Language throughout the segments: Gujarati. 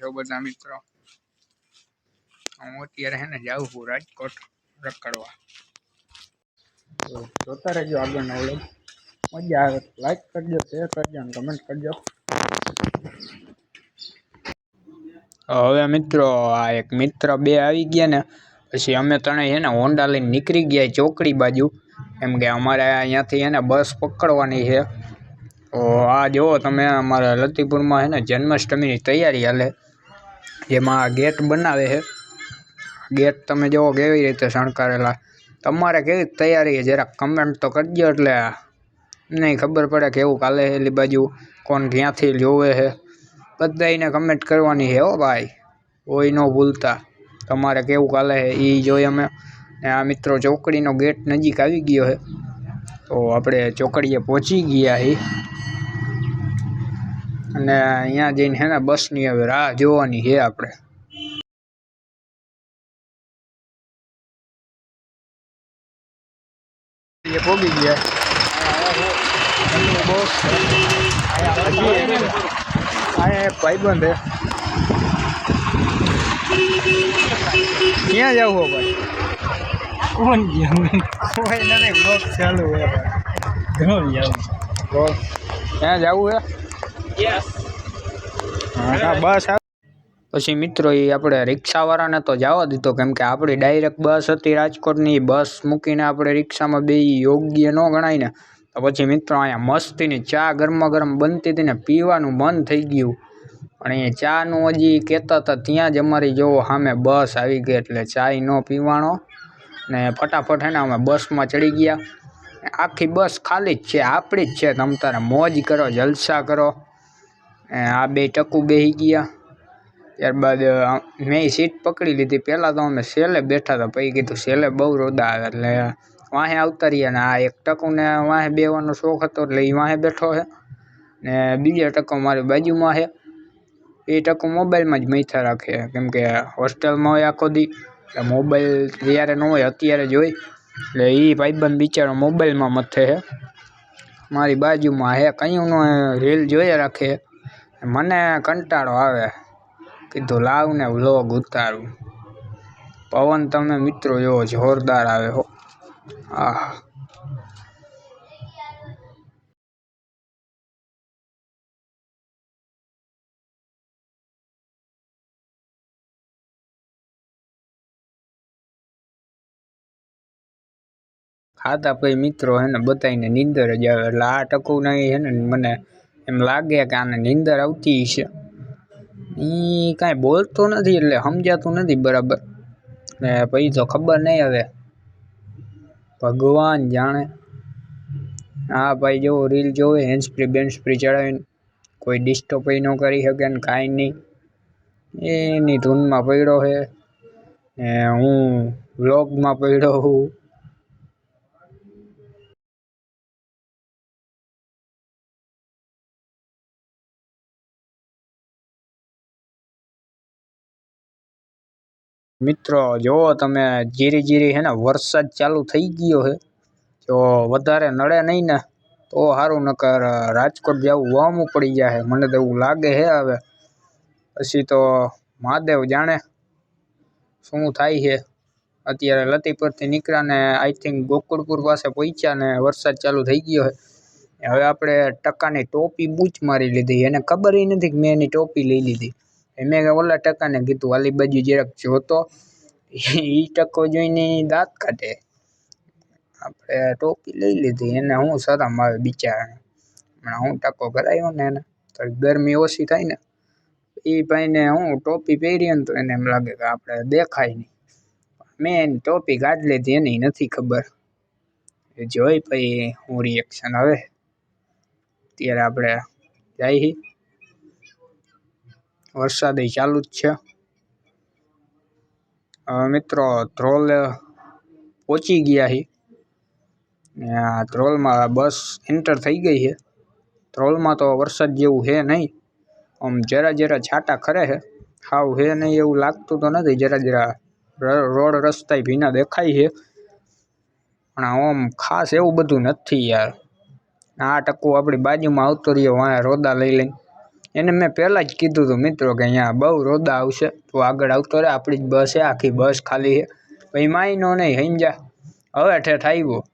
છો બધા મિત્રો. હું અત્યારે હે ને જાઉં છું રાજકોટ રખડવા તો જોતા રહેજો આગળનો વ્લોગ. મજા આવે. લાઈક કરજો શેર કરજો અને કમેન્ટ કરજો. હવે મિત્રો, આ એક મિત્ર બે આવી ગયા ને. પછી અમે ત્રણેય છે ને હોન્ડા લઈને નીકળી ગયા ચોકડી બાજુ. એમ કે અમારે અહીંયાથી છે ને બસ પકડવાની છે. તો આ જુઓ તમે અમારા લતીપુરમાં છે ને જન્માષ્ટમીની તૈયારી હાલે. જેમાં ગેટ બનાવે છે. ગેટ તમે જુઓ કેવી રીતે શણકારેલા તમારે કેવી તૈયારી છે? જરાક કમેન્ટ તો કરજો એટલે નહીં ખબર પડે કેવું કાલે એલી બાજુ કોણ ક્યાંથી જોવે છે. બધાને કમેન્ટ કરવાની છે હો ભાઈ. કોઈ ન ભૂલતા. તમારે કેવું કાલે છે? એ જોઈએ અમે. ને આ મિત્રો ચોકડીનો ગેટ નજીક આવી ગયો છે. તો આપણે ચોકડીએ પહોંચી ગયા છીએ. અને અહીંયા જઈને હે ને બસની હવે રાહ જોવાની છે આપણે. પોગી ગયા. બોસ અહીંયા ભાઈબંધ હે ક્યાં જવું હો ભાઈ? કોણ જેવું કોઈ નહીં બ્લોગ ચાલુ જેવું. તો ક્યાં જવું છે હા બસ પછી મિત્રો એ આપણે રિક્ષાવાળાને તો જવા દીધો, કેમ કે આપણી ડાયરેક્ટ બસ હતી રાજકોટની બસ મૂકીને આપણે રિક્ષામાં બે યોગ્ય ન ગણાય ને. તો પછી મિત્રો અહીંયા મસ્તીની ચા ગરમા ગરમ બનતી હતી ને, પીવાનું મન થઈ ગયું. પણ એ ચાનું હજી કહેતા હતા, ત્યાં જ અમારી જોવો સામે બસ આવી ગઈ એટલે ચાય ન પીવાનો. ને ફટાફટ એને અમે બસમાં ચડી ગયા. આખી બસ ખાલી જ છે, આપણી જ છે, તમ તારે મોજ કરો, જલસા કરો. આ બે ટકુ બેસી ગયા. ત્યારબાદ મેં સીટ પકડી લીધી. પહેલાં તો અમે સેલે બેઠા હતા, પછી કીધું સેલે બહુ રોદા આવે, એટલે વાંહે આવતા રહ્યા ને આ એક ટકુને વાંહે બેવાનો શોખ હતો, એટલે એ વાંહે બેઠો છે. ને બીજો ટકો મારી બાજુમાં છે. એ ટકો મોબાઈલમાં જ મૈથા રાખે, કેમ કે હોસ્ટેલમાં હોય આખો દી. એટલે મોબાઈલ જ્યારે ન હોય, અત્યારે જ હોય. એટલે એ ભાઈબંધ બિચારો મોબાઈલમાં મથે છે. મારી બાજુમાં હે કંઈ રીલ જોયા રાખે. મને કંટાળો આવે. કીધું, લાવ ને વ્લોગ ઉતારું. પવન તમે મિત્રો એવો જોરદાર આવે હો. આહ. ખાતા પછી મિત્રો હે ને બધાને નીંદર જ આવે. એટલે આ ટકું નહીં હે ને મને એમ લાગે કે આને નીંદર આવતી છે. એ કાંઈ બોલતો નથી એટલે સમજાતું નથી બરાબર. ને પછી તો ખબર નહીં હવે. ભગવાન જાણે. હા ભાઈ જો રીલ જોવે હેન્ડ સ્પ્રી બેન્ડ સ્પ્રી ચડાવીને. કોઈ ડિસ્ટર્બ ન કરી શકે ને કાંઈ નહીં. એની ધૂનમાં પડ્યો છે. હું વ્લોગમાં પડ્યો હું મિત્રો જુઓ તમે જીરી જીરી હે ને વરસાદ ચાલુ થઈ ગયો છે જો વધારે નડે નહીં ને, તો સારું નકર રાજકોટ જવું વામું પડી છે મને તો એવું લાગે છે હવે. પછી તો મહાદેવ જાણે શું થાય છે અત્યારે લતીપુરથી નીકળ્યા ને આઈ થિંક ગોકુળપુર પાસે પહોંચ્યા ને, વરસાદ ચાલુ થઈ ગયો છે હવે આપણે ટકાની ટોપી બૂચ મારી લીધી એને ખબર નથી કે મેં એની ટોપી લઈ લીધી. મેં ઓલા ટકાને કીધું, વાલી બાજુ જરાક જોતો એ ટકો જોઈને ઈ દાંત કાઢે. આપણે ટોપી લઈ લીધી, એને હું શરમ આવે બિચારાને. હમણાં હું ટકો કરાવ્યો ને એને. થોડીક ગરમી ઓછી થાય ને એ ભાઈને હું ટોપી પહેરી ને તો એને એમ લાગે કે આપણે દેખાય નહીં. મેં એની ટોપી કાઢી લીધી, એને ય નથી ખબર. એ જોઈ પછી હું રિએક્શન આવે. ત્યારે આપણે જઈએ. વરસાદ એ ચાલુ જ છે. મિત્રો ધ્રોલ પહોંચી ગયા છીએ ને આ ધ્રોલમાં બસ એન્ટર થઈ ગઈ છે ધ્રોલમાં તો વરસાદ જેવું છે નહીં. આમ જરા જરા છાંટા ખરે છે હાવ છે નહીં એવું લાગતું તો નથી. જરા જરા રોડ રસ્તાય ભીના દેખાય છે પણ આમ ખાસ એવું બધું નથી યાર. આ ટકું આપણી બાજુમાં આવતો રહ્યો, વાંહે રોદા લઈ લઈને. એને મેં પહેલાં જ કીધું હતું મિત્રો કે અહીંયા બહુ રોદા આવશે. તો આગળ આવતો રહે, આપણી જ બસ છે, આખી બસ ખાલી છે. ભાઈ, માયનો નહીં સમજા હવે ઠેઠ આવ્યો.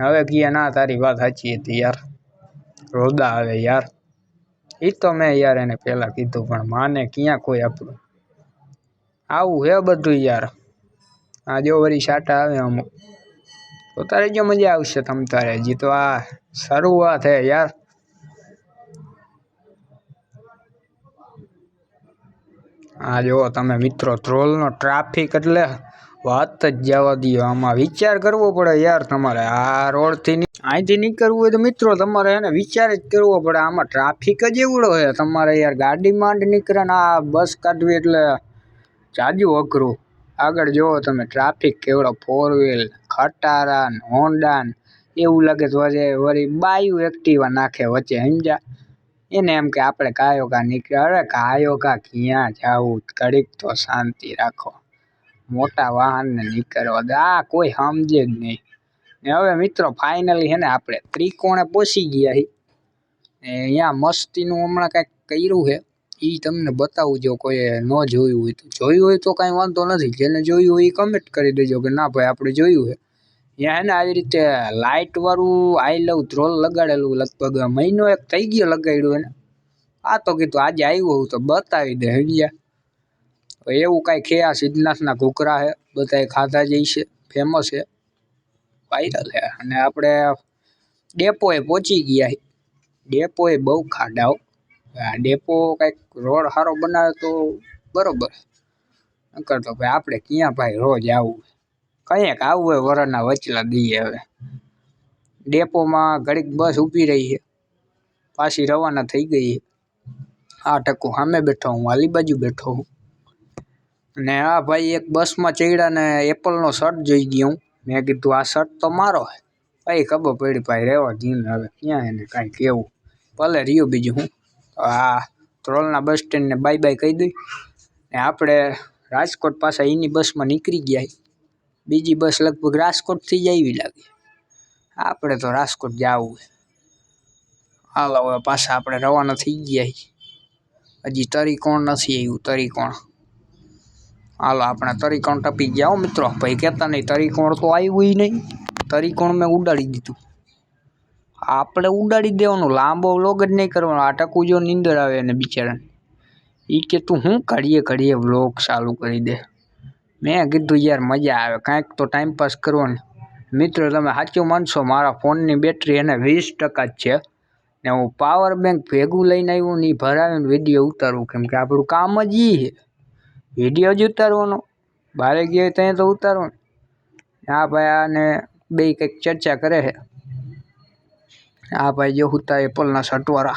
હવે કીએ, ના, તારી વાત સાચી હતી યાર. રોદા આવે યાર. એ તો મેં યાર એને પહેલાં કીધું, પણ માને ક્યાં કોઈ આપણું? આવું હે બધું યાર. આ જો વળી સાટા આવે અમુક. તો તારે જો મજા આવશે તમ તારે, હજી તો આ શરૂઆત હે યાર. આ જો તમે મિત્રો ટ્રોલનો ટ્રાફિક એટલે વાત જ જવા દો આમાં વિચાર કરવો પડે યાર તમારે. આ રોડથી અહીંથી નીકળવું હોય તો મિત્રો તમારે એને વિચાર જ કરવો પડે. આમાં ટ્રાફિક જ એવડો છે. તમારે યાર ગાડી માંડ નીકળે ને આ બસ કાઢવી એટલે જાજુ અઘરું. આગળ જુઓ તમે ટ્રાફિક કેવડો ફોર વ્હીલ ખટારા હોન્ડા એવું લાગે તો વળી બાયું એક્ટિવા નાખે વચ્ચે, સમજ્યા? એને એમ કે આપણે કાયો કા નીકળે અરે કાયો કા ક્યાં જવું? ઘડીક તો શાંતિ રાખો. મોટા વાહનને નીકળવા દે. આ કોઈ સમજે જ નહીં. ને હવે મિત્રો ફાઇનલી છે ને આપણે ત્રિકોણે પહોંચી ગયા હી. અહીંયા મસ્તીનું હમણાં કાંઈક કર્યું છે એ તમને બતાવું જો કોઈ ન જોયું હોય તો. જોયું હોય તો કાંઈ વાંધો નથી. જેને જોયું હોય એ કમેન્ટ કરી દેજો કે ના ભાઈ, આપણે જોયું છે ત્યાં ને આવી રીતે લાઇટ વાળું આઈ લવ ધ્રોલ લગાડેલું, લગભગ મહિનો એક થઈ ગયો લગાડ્યું એને. આ તો કીધું આજે આવ્યું હું તો બતાવી દે હૈયા એવું કાંઈ ખેયા સિદ્ધનાથના ઘૂઘરા છે બધાએ ખાધા જઈ છે ફેમસ છે વાયરલ છે અને આપણે ડેપોએ પહોંચી ગયા ડેપોએ બહુ ખાડાઓ આ ડેપો કાંઈક રોડ સારો બનાવે તો બરોબર. નકર તો ભાઈ આપણે ક્યાં ભાઈ રોજ આવવું કંઈક આવું હોય વરના વચલા દઈએ હવે. ડેપોમાં ઘડીક બસ ઊભી રહી છે. પાછી રવાના થઈ ગઈ આ ટકુ સામે બેઠો હું, આલી બાજુ બેઠો હું. ને આ ભાઈ એક બસમાં ચડ્યા ને એપલનો શર્ટ જોઈ ગયો હું. મેં કીધું, આ શર્ટ તો મારો છે ભાઈ ખબર પડી, ભાઈ રહેવા જીને હવે, ક્યાં એને કાંઈ કહેવું ભલે રહ્યું બીજું હું. આ ત્રોલના બસ સ્ટેન્ડને બાય બાય કહી દઈ. ને આપણે રાજકોટ પાસે એની બસમાં નીકળી ગયા. બીજી બસ લગભગ રાજકોટથી જ આવી લાગે. આપણે તો રાજકોટ જવું છે. હાલો, હવે પાછા આપણે રવાના થઈ ગયા હજી તરીકોણ નથી આવ્યું, તરીકોણ. હાલો, આપણે તરીકોણ ટપી ગયા મિત્રો. ભાઈ કહેતા નહીં, તરીકોણ તો આવ્યું નહીં. તરીકોણ મેં ઉડાડી દીધું. આપણે ઉડાડી દેવાનું, લાંબો વ્લોગ જ નહીં કરવાનો. આ ટકું જો નીંદર આવે એને બિચારાને. એ કે તું હું ઘડીએ ઘડીએ વ્લોગ ચાલુ કરી દે. મેં કીધું યાર મજા આવે, કાંઈક તો ટાઈમ પાસ ને. મિત્રો, તમે સાચું માનશો, મારા ફોનની બેટરી એને વીસ ટકા જ છે. ને હું પાવર બેંક ભેગું લઈને આવ્યો ને એ ભરાવીને વીડિયો ઉતારવું કેમ કે આપણું કામ જ એ છે. વીડિયો જ ઉતારવાનો. બહાર ગયો ત્યાં તો ઉતારવાનો આ ભાઈ આને બે કંઈક ચર્ચા કરે છે. આ ભાઈ જો હુતા એપલના સટવારા.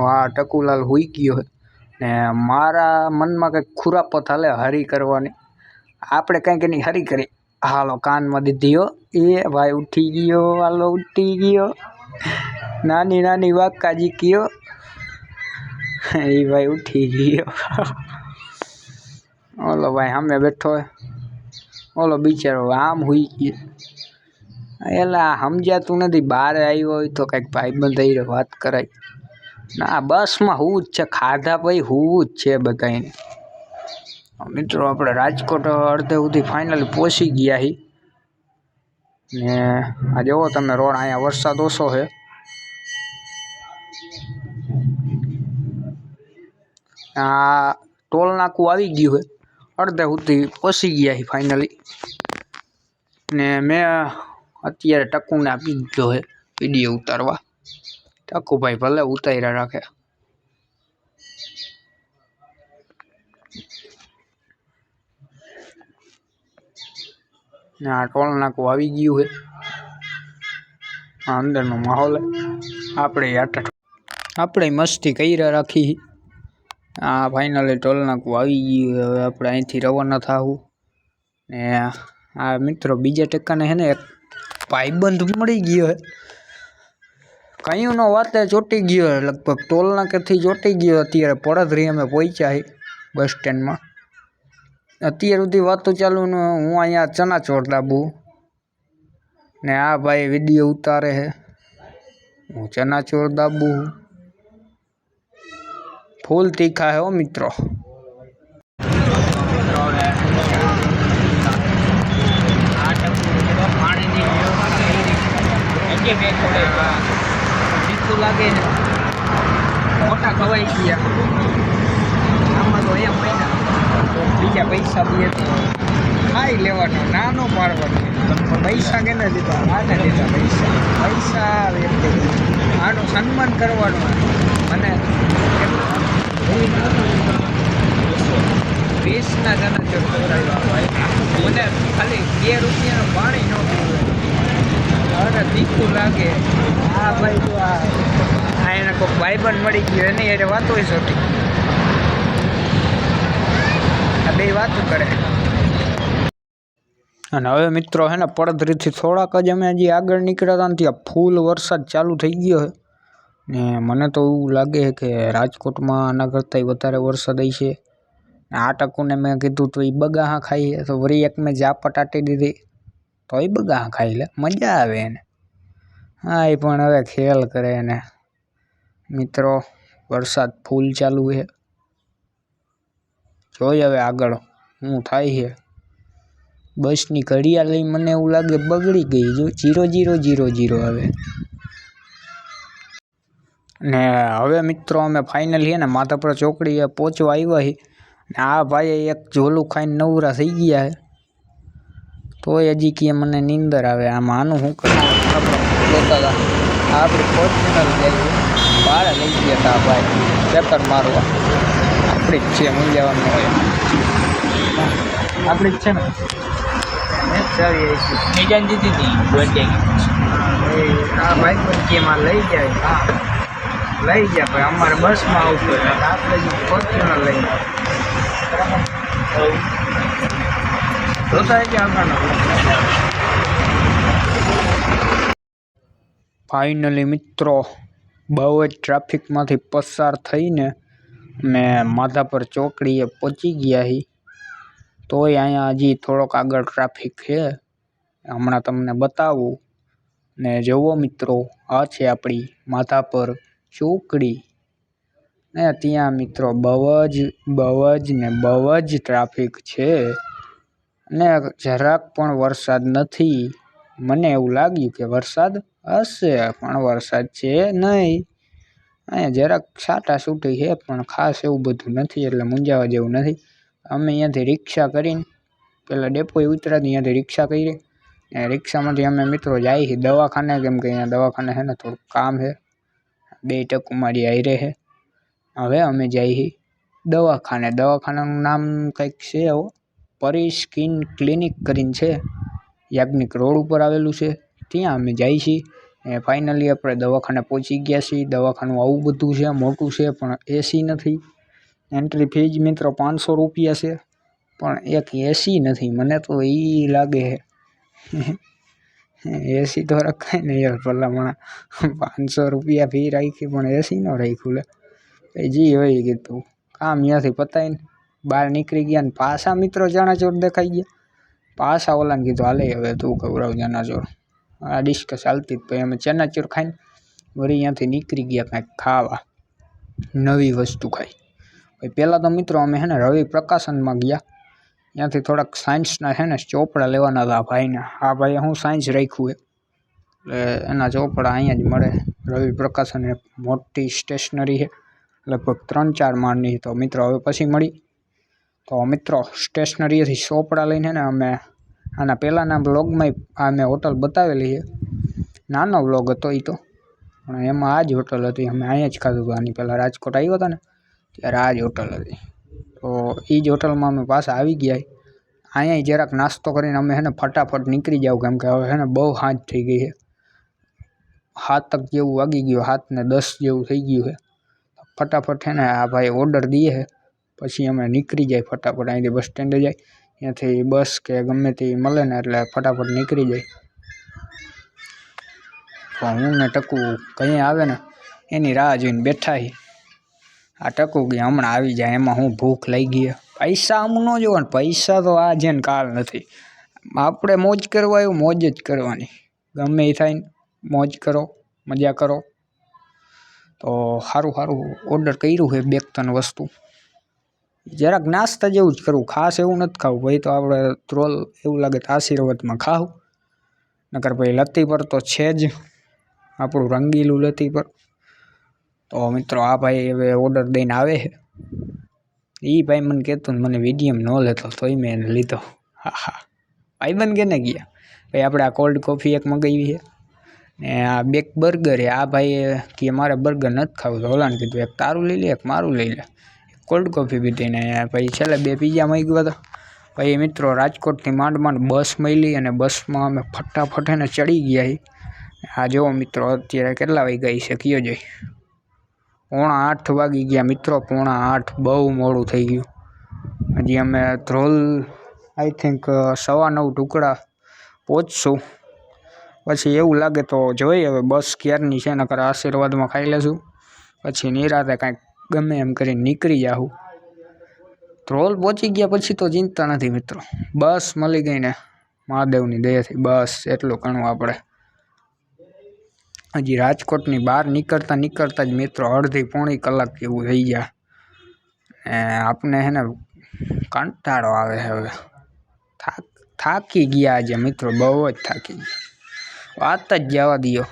આ ટકુલાલ હુઈ ગયો છે. ને મારા મનમાં કંઈક ખુરાપત હાલે હરી કરવાની. આપણે કંઈક એની હરી કરી. હાલો, કાનમાં દીધી હો એ ભાઈ ઉઠી ગયો. હાલો, ઉઠી ગયો. નાની નાની વાકાજી કયો. એ ભાઈ ઉઠી ગયો. ઓલો ભાઈ સામે બેઠો ઓલો બિચારો આમ હુઈ ગયો. એલા, સમજાતું નથી. બહાર આવ્યો હોય તો કંઈક ભાઈબંધ આવી વાત કરાય. ના, બસમાં હું જ છે, ખાધા પછી હું જ છે બધાને મિત્રો, આપણે રાજકોટ અડધે સુધી ફાઇનલી પહોંચી ગયા હી. ને આ જુઓ તમે રોડ, અહીંયા વરસાદ ઓછો છે. આ ટોલ નાકું આવી ગયું છે. અડધે સુધી પહોંચી ગયા હી ફાઇનલી ને મેં અત્યારે ટકુને આપી દીધો છે, વીડિયો ઉતારવા. ટકુભાઈ ભલે ઉતાર્યા રાખે. આ ટોલ નાકું આવી ગયું છે. આ અંદરનો માહોલ. આપણે આટા આપણે મસ્તી કર્યા રાખી. આ ફાઇનલી ટોલ નાકું આવી ગયું. હવે આપણે અહીંથી રવાના થવું ને આ મિત્રો બીજા ટકાને છે ને એક ભાઈબંધ મળી ગયો છે. કયું નો વાતે ચોટી ગયો છે લગભગ ટોલ નાકેથી ચોટી ગયો અત્યારે પડધરી અમે પહોંચ્યા છે બસ સ્ટેન્ડમાં. અત્યાર સુધી વાતો ચાલુ ને, હું અહીંયા ચનાચોર દાબુ. ને આ ભાઈ વીડિયો ઉતારે છે હું ચનાચોર દાબુ. ફૂલ તીખા હે હો મિત્રો લાગે ને, મોટા ખવાઈ ગયા. આમાં તો એમ હોય બીજા પૈસા બે તો ખાઈ લેવાનો, નાનો પાડવાનો. પૈસા કેને લીધા આને દીધા પૈસા. પૈસા વ્યક્તિ આનું સન્માન કરવાનું. અને વીસના જણા જો મને ખાલી બે રૂપિયાનું પાણી ન પીવું. અરે તીખું લાગે. આ ભાઈ તો આ આ એને કોઈક ભાઈબંધ મળી ગયો એની એને વાતો સોટી આ બે વાતો કરે. અને હવે મિત્રો હે ને પડધરીથી થોડાક જ અમે હજી આગળ નીકળ્યા હતા ને ત્યાં ફૂલ વરસાદ ચાલુ થઈ ગયો છે ને મને તો એવું લાગે છે કે રાજકોટમાં આના કરતાંય વધારે વરસાદ આવી છે. આ ટકુને મેં કીધું તો એ બગાહા ખાઈએ. તો વળી એક મેં જા પટાટી દીધી. તો એ બગાહા ખાઈ લે. મજા આવે એને. હા, એ પણ હવે ખેલ કરે એને મિત્રો, વરસાદ ફૂલ ચાલુ છે. જોઈ હવે આગળ શું થાય છે. બસની ઘડિયાળ લઈ મને એવું લાગે બગડી ગઈ. જો જીરો જીરો જીરો જીરો હવે. ને હવે મિત્રો, અમે ફાઇનલી ને માધાપર ચોકડીએ પહોંચવા આવ્યા છીએ. ને આ ભાઈએ એક ઝોલું ખાઈને નવરા થઈ ગયા છે. તોય હજી કે મને નીંદર આવે. આમાં આનું શું કરવું આપણે હતા. આપણે ફોર્ચ્યુનર જઈએ બહાર લઈ ગયા હતા ભાઈ. પેપર મારવા. આપણી જ છે મૂંઝાવાનું હોય. આપણે જ છે ને. નિજાન દીધી હતી બર્થડે આ ભાઈ પણ કે એમાં લઈ જાય. હા. લઈ ગયા ભાઈ. અમારે બસમાં આવતું આપણે ફોર્ચ્યુનર લઈ. જોતા કે આગળનો ફાઇનલી મિત્રો બહુ જ ટ્રાફિકમાંથી પસાર થઈને મેં માધાપર ચોકડીએ પહોંચી ગયા હી. તોય અહીંયા હજી થોડોક આગળ ટ્રાફિક છે. હમણાં તમને બતાવું. ને જુઓ મિત્રો, આ છે આપણી માધાપર ચોકડી. ને ત્યાં મિત્રો, બહુ જ બહુ જ ને બહુ જ ટ્રાફિક છે. ને જરાક પણ વરસાદ નથી. મને એવું લાગ્યું કે વરસાદ હશે, પણ વરસાદ છે નહીં. અહીંયા જરાક છાંટા છૂટી છે, પણ ખાસ એવું બધું નથી, એટલે મૂંઝાવા જેવું નથી. અમે અહીંયાથી રિક્ષા કરીને પહેલાં ડેપોએ ઉતર્યા ત્યાંથી રિક્ષા કરી. ને રિક્ષામાંથી અમે મિત્રો જાય છે દવાખાને, કેમ કે અહીંયા દવાખાને છે ને થોડુંક કામ છે. બે ટકું મારી આયરે છે. હવે અમે જઈએ છીએ દવાખાને. દવાખાનાનું નામ કંઈક છે એવો પરી સ્કિન ક્લિનિક કરીને છે. યાજ્ઞિક રોડ ઉપર આવેલું છે. ત્યાં અમે જઈએ છીએ. ને ફાઇનલી આપણે દવાખાને પહોંચી ગયા છીએ. દવાખાનું આવું બધું છે, મોટું છે, પણ એસી નથી. એન્ટ્રી ફીજ મિત્રો પાંચસો રૂપિયા છે. પણ એક એસી નથી. મને તો એ લાગે છે એસી તો રખાય ને યાર, ભલામણા. પાંચસો રૂપિયા ફી રાખી, પણ એસી ન રાખ્યું લે. એ જી હોય કીધું. કામ ત્યાંથી પતાવીને બહાર નીકળી ગયા ને પાછા મિત્રો ચણાચોર દેખાઈ ગયા. પાછા ઓલાને કીધું, હાલે હવે તું ખવડાવ ચણાચોર આ ડિસ્કસ ચાલતી જ પછી અમે ચણાચોર ખાઈને વળી ત્યાંથી નીકળી ગયા કાંઈક ખાવા. નવી વસ્તુ ખાઈ. પછી પહેલાં તો મિત્રો અમે છે ને રવિ પ્રકાશનમાં ગયા. ત્યાંથી થોડાક સાયન્સના છે ને ચોપડા લેવાના હતા આ ભાઈને. આ ભાઈએ હું સાયન્સ રાખ્યું છે એટલે એના ચોપડા અહીંયા જ મળે. રવિ પ્રકાશન એક મોટી સ્ટેશનરી છે. લગભગ ત્રણ ચાર માળની તો મિત્રો હવે પછી મળી. તો મિત્રો સ્ટેશનરીએથી ચોપડા લઈને ને અમે આના પહેલાંના બ્લોગમાં આ મેં હોટલ બતાવેલી છે. નાનો બ્લોગ હતો એ તો. પણ એમાં આ જ હોટલ હતી. અમે અહીંયા જ ખાધું હતું. આની પહેલાં રાજકોટ આવ્યો હતા ને, ત્યારે આ જ હોટલ હતી. તો એ જ હોટલમાં અમે પાછા આવી ગયા અહીંયા જરાક નાસ્તો કરીને અમે છે ને ફટાફટ નીકળી જાવ કેમ કે હવે હેને બહુ હાંજ થઈ ગઈ છે. હાથક જેવું વાગી ગયું હાથ ને દસ જેવું થઈ ગયું છે. ફટાફટ છે ને આ ભાઈ ઓર્ડર દઈએ છે. પછી અમે નીકળી જાય ફટાફટ, અહીંથી બસ સ્ટેન્ડે જાય. ત્યાંથી બસ કે ગમે તે મળે ને એટલે ફટાફટ નીકળી જાય. તો હું ને ટકુ કંઈ આવે ને, એની રાહ જોઈને બેઠા છીએ આ ટકુ ગયા હમણાં આવી જાય, એમાં હું ભૂખ લઈ ગઈ છે. પૈસા આમ ન જોવા પૈસા તો આ જેને કાલ નથી. આપણે મોજ કરવા એવું મોજ જ કરવાની. ગમે એ થાય ને, મોજ કરો, મજા કરો. તો સારું સારું ઓર્ડર કર્યું છે બે ત્રણ વસ્તુ. જરાક નાસ્તા જેવું જ કરવું ખાસ એવું નથી ખાવું. ભાઈ તો આપણે ત્રોલ એવું લાગે તો આશીર્વાદમાં ખાવું નકર ભાઈ લતી પર તો છે જ. આપણું રંગીલું લતી પર. તો મિત્રો, આ ભાઈ હવે ઓર્ડર દઈને આવે છે. એ ભાઈ મને કહેતો ને મને વિડીયમ ન લેતો, તોય મેં એને લીધો. હા હા. ભાઈબંધ કેને ગયા? ભાઈ આપણે આ કોલ્ડ કોફી એક મગાવી છે. ને આ બે બર્ગર છે. આ ભાઈએ કે મારે બર્ગર નથી ખાવું. તો ઓલાને કીધું, એક તારું લઈ લે, એક મારું લઈ લે. કોલ્ડ કોફી પીધી ને પછી છેલ્લે બે પીઝા માંગ્યા હતા પછી મિત્રો રાજકોટથી માંડ માંડ બસ મળી અને બસમાં અમે ફટાફટ એને ચડી ગયા આ જુઓ મિત્રો, અત્યારે કેટલા વાગી ગઈ છે કયો જઈ. પોણા આઠ વાગી ગયા મિત્રો, પોણા આઠ બહુ મોડું થઈ ગયું. હજી અમે ધ્રોલ આઈ થિંક સવા નવ ટુકડા પહોંચશું. પછી એવું લાગે તો જોઈએ હવે બસ ક્યારની છે, નકર આશીર્વાદમાં ખાઈ લેશું. પછી નિરાતે કાંઈક ગમે એમ કરીને નીકળી જાઉં ધ્રોલ પહોંચી ગયા પછી તો ચિંતા નથી મિત્રો. બસ મળી ગઈ ને મહાદેવની દયાથી બસ એટલું ઘણું આપણે. હજી રાજકોટની બહાર નીકળતા નીકળતા જ મિત્રો અડધી પોણી કલાક જેવું થઈ ગયા. ને આપને હે ને કંટાળો આવે છે હવે. થાક, થાકી ગયા આજે મિત્રો, બહુ જ થાકી ગયા. વાત જ જવા દો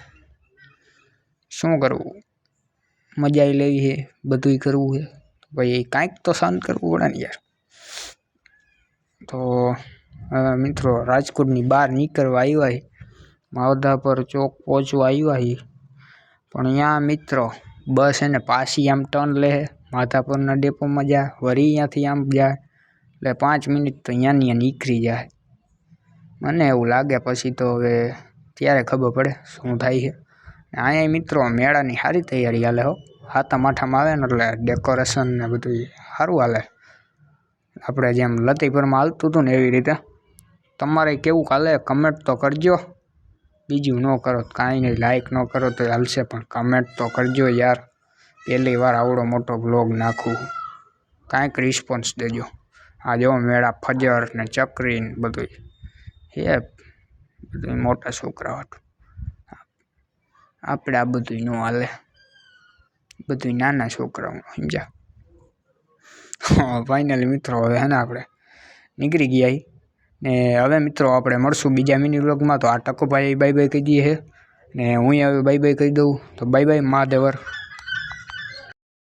શું કરવું? મજા ય લેવી છે બધુંય કરવું છે ભાઈ કાંઈક તો સહન કરવું પડે ને યાર. તો, હવે મિત્રો, રાજકોટની બહાર નીકળવા આવ્યા છે માવધાપર ચોક પહોંચવા આવ્યા છીએ પણ અહીંયા, મિત્રો, બસ એને પાછી આમ ટર્ન લે માધાપરના ડેપોમાં જાય વળી અહીંયાથી આમ જાય એટલે પાંચ મિનિટ તો અહીંયા ને અહીંયા નીકળી જાય. મને એવું લાગે પછી તો હવે ત્યારે ખબર પડે શું થાય છે. અહીંયા, મિત્રો, મેળાની સારી તૈયારી હાલે હો. હાથમ આઠમ આવે ને એટલે ડેકોરેશન ને બધું સારું હાલે. આપણે જેમ લતીપુરમાં હાલતું હતું ને એવી રીતે. તમારે કેવું હાલે કમેન્ટ તો કરજો. બીજું ન કરો તો કાંઈ નહીં લાઈક ન કરો તો હાલશે, પણ કમેન્ટ તો કરજો યાર. પહેલી વાર આવડો મોટો બ્લોગ નાખું. કાંઈક રિસ્પોન્સ દેજો. આ જો મેળા ફજર ને ચકરી ને બધું હે બધું મોટા છોકરાઓ હતું આપણે આ બધું ન હાલે. બધું નાના છોકરાઓ સમજ્યા? હા ફાઇનલી મિત્રો, હવે હે ને આપણે નીકળી ગયા ને હવે મિત્રો, આપણે મળશું બીજા મિની વ્લોગમાં તો આ ટકોભાઈ બાય બાય કહી દઈએ છે ને હું હવે બાય બાય કહી દઉં. તો બાય બાય મહાદેવર.